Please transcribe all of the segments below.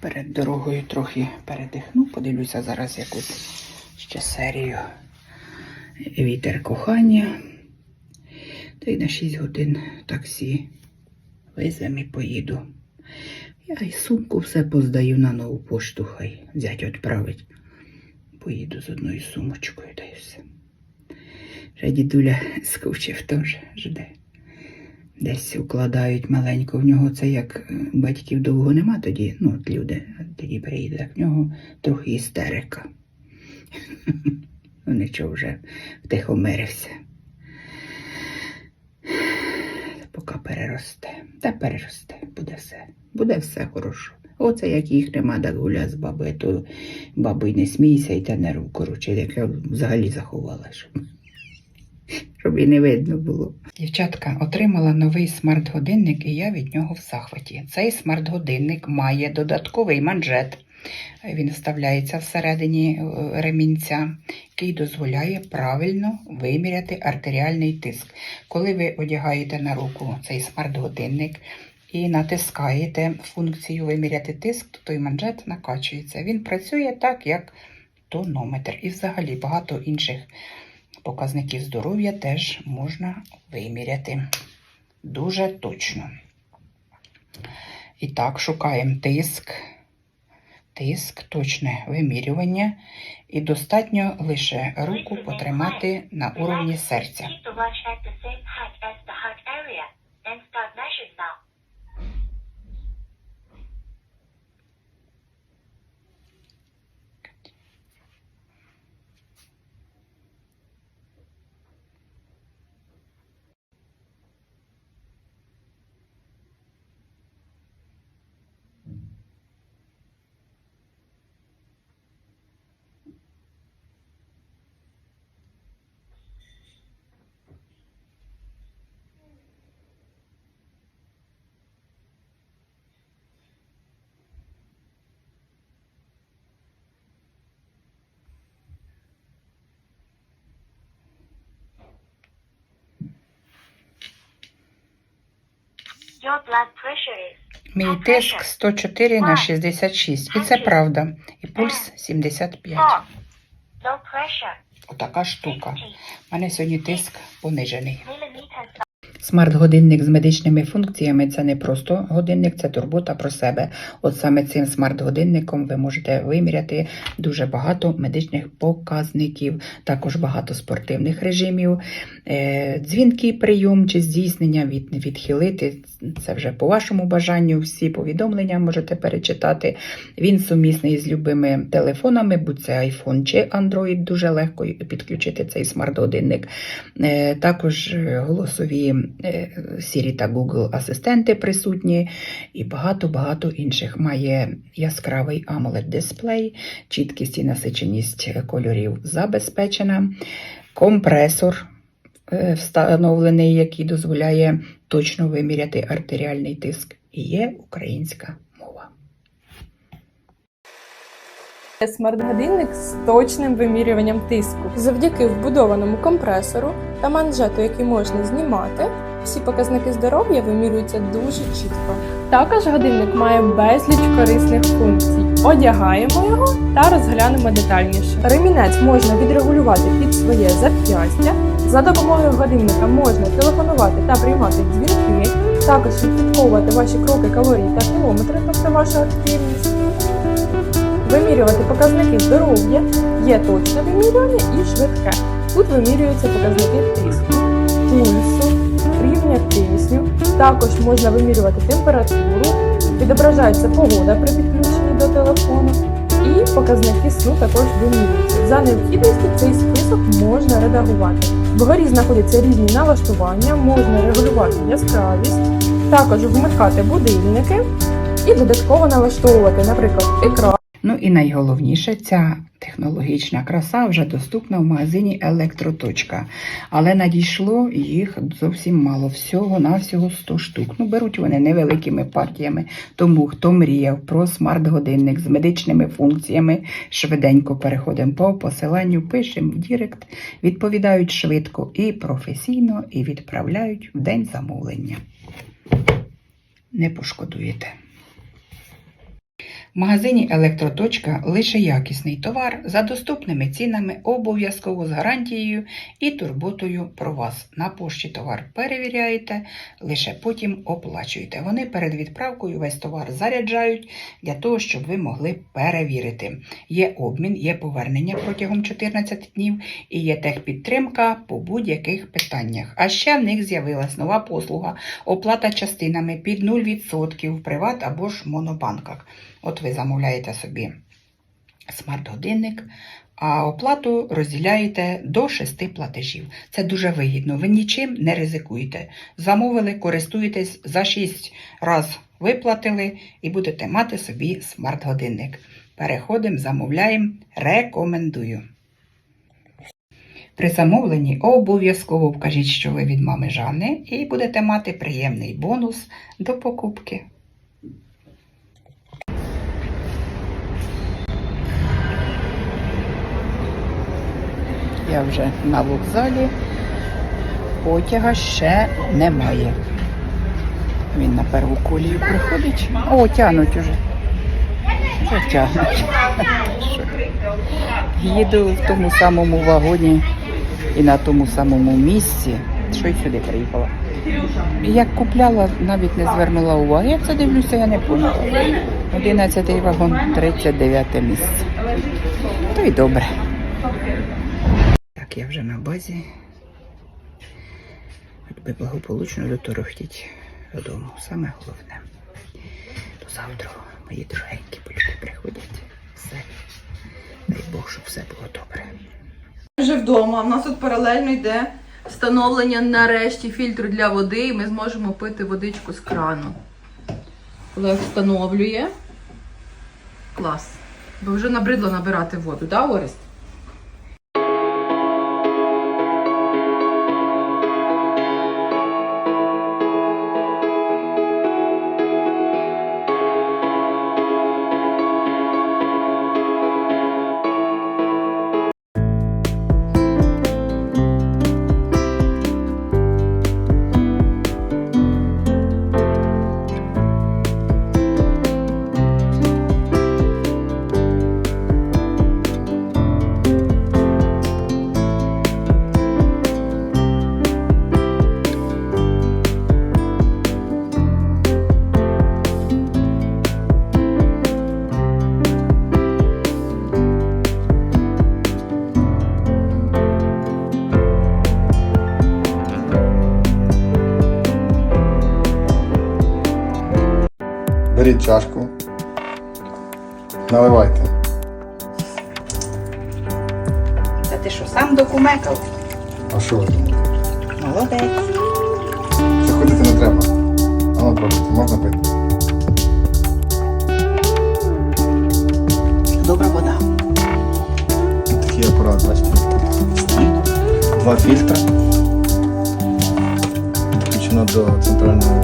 перед дорогою трохи передихну. Подивлюся зараз якусь ще серію. Вітер кохання. Та й на 6 годин таксі везем і поїду. Я і сумку все поздаю на нову пошту, хай зять відправить. Поїду з одною сумочкою, та й все. Вже дідуля скучив теж жде. Десь укладають маленько. В нього це як е, батьків довго нема тоді, ну, от люди, тоді приїде, в нього трохи істерика. Ну нічого вже втихомирився. Поки переросте. Та переросте, буде все. Буде все хорошо. Оце як їх нема, так гуля з бабою, то бабу й не смійся, і те нерву, коротше, як я взагалі заховала, щоб, щоб і не видно було. Дівчатка, отримала новий смарт-годинник, і я від нього в захваті. Цей смарт-годинник має додатковий манжет. Він вставляється всередині е, ремінця, який дозволяє правильно виміряти артеріальний тиск. Коли ви одягаєте на руку цей смарт-годинник і натискаєте функцію виміряти тиск, то той манжет накачується. Він працює так, як тонометр. І взагалі багато інших показників здоров'я теж можна виміряти дуже точно. І так, шукаємо тиск тиск, точне вимірювання, і достатньо лише руку потримати на уровні серця. Мій тиск 104 на 66. І це правда. І пульс 75. four. Low pressure, Отака штука. У мене сьогодні тиск понижений. Смарт-годинник з медичними функціями це не просто годинник, це турбота про себе. От саме цим смарт-годинником ви можете виміряти дуже багато медичних показників, також багато спортивних режимів, е, дзвінки, прийом чи здійснення від, відхилити. Це вже по вашому бажанню. Всі повідомлення можете перечитати. Він сумісний з любими телефонами, будь це iPhone чи Android, дуже легко підключити цей смарт-годинник. Е, Також е, голосові Siri та Google асистенти присутні і багато-багато інших. Має яскравий AMOLED дисплей, чіткість і насиченість кольорів забезпечена, компресор е, встановлений, який дозволяє точно виміряти артеріальний тиск. І є українська мова. Смарт-годинник з точним вимірюванням тиску. Завдяки вбудованому компресору та манжету, який можна знімати, всі показники здоров'я вимірюються дуже чітко. Також годинник має безліч корисних функцій. Одягаємо його та розглянемо детальніше. Ремінець можна відрегулювати під своє зап'ястя. За допомогою годинника можна телефонувати та приймати дзвінки, також відслідковувати ваші кроки, калорії та кілометри, тобто вашу активність вимірювати показники здоров'я, є точне вимірювання і швидке. Тут вимірюються показники тиску, пульсу, рівня кисню. Також можна вимірювати температуру, відображається погода при підключенні до телефону. І показники сну також вимірюються. За необхідністю цей список можна редагувати. Вгорі знаходяться різні налаштування, можна регулювати яскравість, також вмикати будильники і додатково налаштовувати, наприклад, екран. Ну і найголовніше, ця технологічна краса вже доступна в магазині Електроточка. Але надійшло їх зовсім мало. Всього на всього 100 штук. Ну, беруть вони невеликими партіями. Тому хто мріяв про смарт-годинник з медичними функціями, швиденько переходимо по посиланню, пишемо в Дірект, відповідають швидко і професійно, і відправляють в день замовлення. Не пошкодуєте. В магазині Електроточка лише якісний товар за доступними цінами, обов'язково з гарантією і турботою про вас. На пошті товар перевіряєте, лише потім оплачуєте. Вони перед відправкою весь товар заряджають для того, щоб ви могли перевірити. Є обмін, є повернення протягом 14 днів і є техпідтримка по будь-яких питаннях. А ще в них з'явилась нова послуга оплата частинами під 0% в приват або ж монобанках. От ви замовляєте собі смарт-годинник, а оплату розділяєте до 6 платежів. Це дуже вигідно. Ви нічим не ризикуєте. Замовили, користуєтесь за 6 раз виплатили і будете мати собі смарт-годинник. Переходимо, замовляємо, рекомендую. При замовленні обов'язково вкажіть, що ви від мами Жанни, і будете мати приємний бонус до покупки. Я вже на вокзалі. Потяга ще немає. Він на перву колію приходить. О, тянуть уже. Що? Їду в тому самому вагоні і на тому самому місці, що й сюди приїхала. Як купляла, навіть не звернула уваги. Як це дивлюся, я не поняла. 11 вагон, 39 місце. То й добре. Так, я вже на базі. Хоч благополучно доторохтіть додому. Саме головне. До завтра мої дорогенькі полюки приходять. Все. Дай Бог, щоб все було добре. Вже вдома. У нас тут паралельно йде встановлення нарешті фільтру для води, і ми зможемо пити водичку з крану. Олег встановлює. Клас. Бо вже набридло набирати воду, да, Орест? Беріть чашку. Наливайте. Та ти що, сам докумекав? А що ви думаєте? Молодець. Заходити не треба. А ну пробуйте, можна пити. Добра вода. Тут такий апарат, бачите. Два фільтри. Підключено до центрального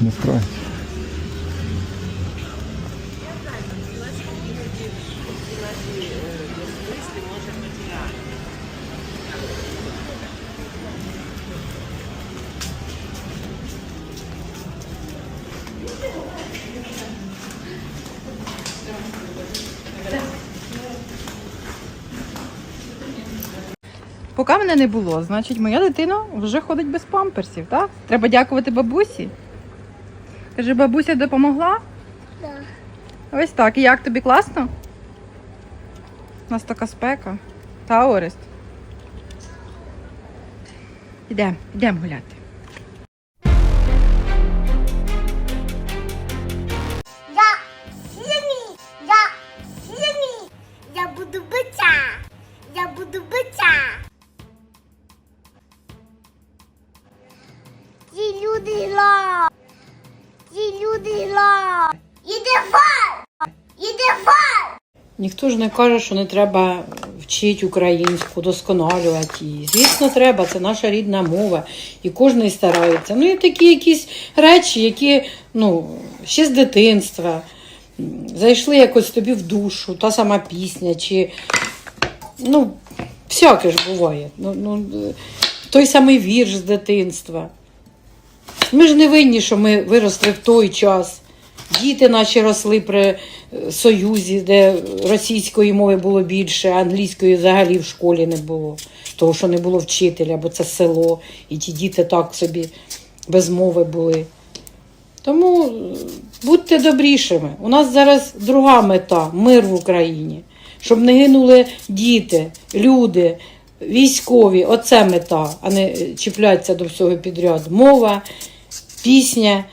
Не строить. Поки мене не було, значить, моя дитина вже ходить без памперсів, так? Треба дякувати бабусі. Каже, бабуся допомогла? Так. Ось так. І як тобі класно? У нас така спека. Та Орест. Ідемо, ідемо гуляти. Ті люди ла, ті люди ла. Іди в Ніхто ж не каже, що не треба вчити українську, досконалювати її. Звісно, треба, це наша рідна мова, і кожен старається. Ну, є такі якісь речі, які ну, ще з дитинства зайшли якось тобі в душу, та сама пісня, чи ну, всяке ж буває. Ну, ну, той самий вірш з дитинства. Ми ж не винні, що ми виросли в той час. Діти наші росли при е, Союзі, де російської мови було більше, а англійської взагалі в школі не було, того, що не було вчителя, бо це село, і ті діти так собі без мови були. Тому е, будьте добрішими. У нас зараз друга мета мир в Україні, щоб не гинули діти, люди, військові. Оце мета, а не е, чіплятися до всього підряд. Мова, пісня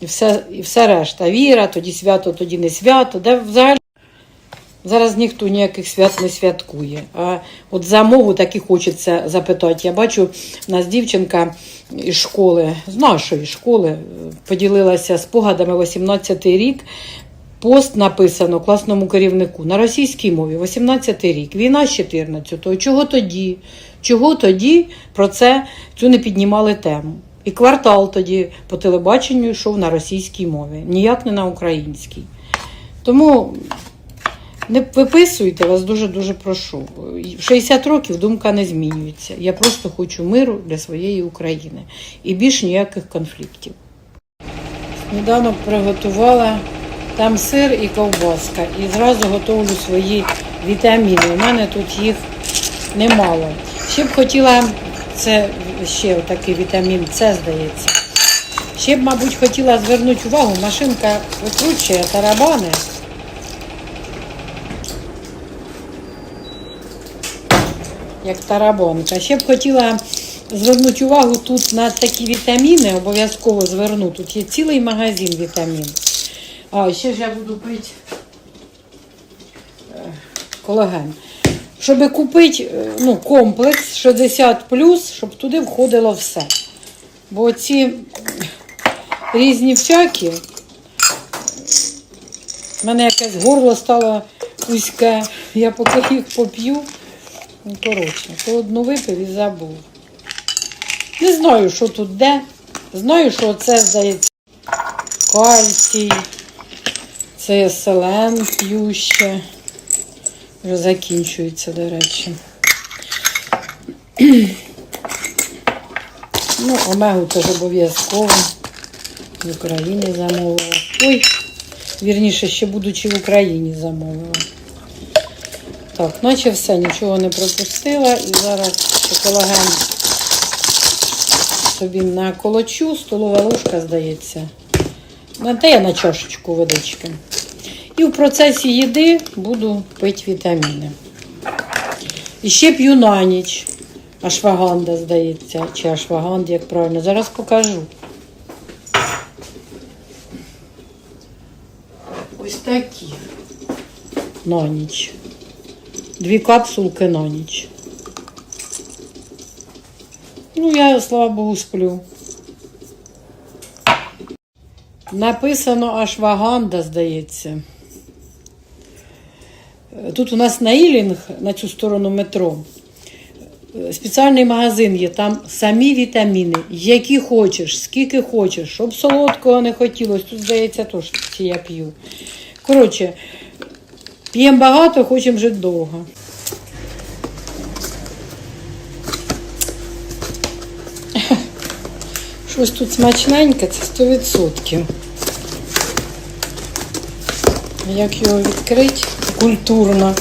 і все, і все решта. Віра, тоді свято, тоді не свято. Де взагалі зараз ніхто ніяких свят не святкує. А от за мову так і хочеться запитати. Я бачу, в нас дівчинка із школи, з нашої школи, е, поділилася спогадами 18-й рік. Пост написано класному керівнику на російській мові, 18-й рік, війна з 14-го. Чого тоді? Чого тоді про це цю не піднімали тему? І квартал тоді по телебаченню йшов на російській мові, ніяк не на українській. Тому не виписуйте, вас дуже-дуже прошу. В 60 років думка не змінюється. Я просто хочу миру для своєї України і більш ніяких конфліктів. Сніданок приготувала там сир і ковбаска. І зразу готовлю свої вітаміни. У мене тут їх немало. Ще б хотіла, це ще такий вітамін С, здається. Ще б, мабуть, хотіла звернути увагу, машинка викручує тарабани. Як тарабанка. Ще б хотіла звернути увагу тут на такі вітаміни, обов'язково зверну. Тут є цілий магазин вітамін. А, ще ж я буду пити е, колаген. Щоб купити е, ну, комплекс 60, щоб туди входило все. Бо ці різні всякі, в мене якесь горло стало вузьке, я поки їх поп'ю. Ну, коротше, то одну випив і забув. Не знаю, що тут де. Знаю, що це здається кальцій. Це селен п'ю ще. Вже закінчується, до речі. Ну, омегу теж обов'язково. В Україні замовила. Ой, вірніше, ще будучи в Україні замовила. Так, наче все, нічого не пропустила. І зараз колаген собі наколочу, столова ложка, здається. На те я на чашечку водички. І в процесі їди буду пити вітаміни. І ще п'ю на ніч. Ашваганда, здається, чи ашваганд, як правильно. Зараз покажу. Ось такі. На ніч. Дві капсулки на ніч. Ну, я, слава Богу, сплю. Написано Ашваганда, здається. Тут у нас на Ілінг, на цю сторону метро, спеціальний магазин є, там самі вітаміни, які хочеш, скільки хочеш, щоб солодкого не хотілося. Тут, здається, теж я п'ю. Коротше, п'ємо багато, хочемо жити довго. Щось тут смачненьке, це 100%. Як його відкрити культурно.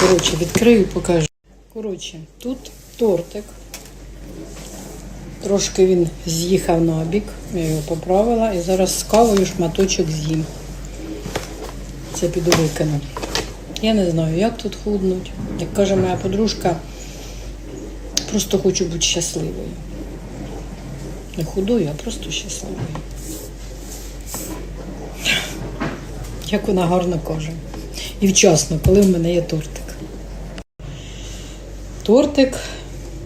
Коротше, відкрию і покажу. Коротше, тут тортик. Трошки він з'їхав на бік, я його поправила і зараз з кавою шматочок з'їм. Це піду викину. Я не знаю, як тут худнуть. Як каже моя подружка, просто хочу бути щасливою. Не худою, а просто щасливою. Як вона гарно каже. І вчасно, коли в мене є тортик. Тортик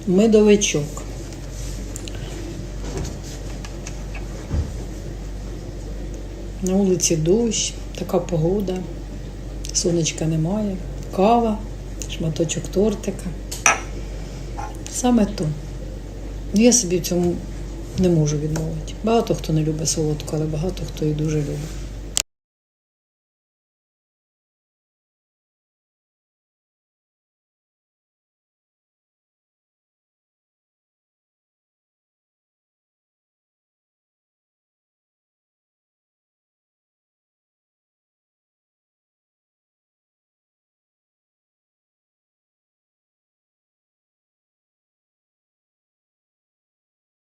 медовичок. На вулиці дощ, така погода, сонечка немає, кава, шматочок тортика. Саме то. Ну, я собі в цьому не можу відмовити. Багато хто не любить солодку, але багато хто і дуже любить.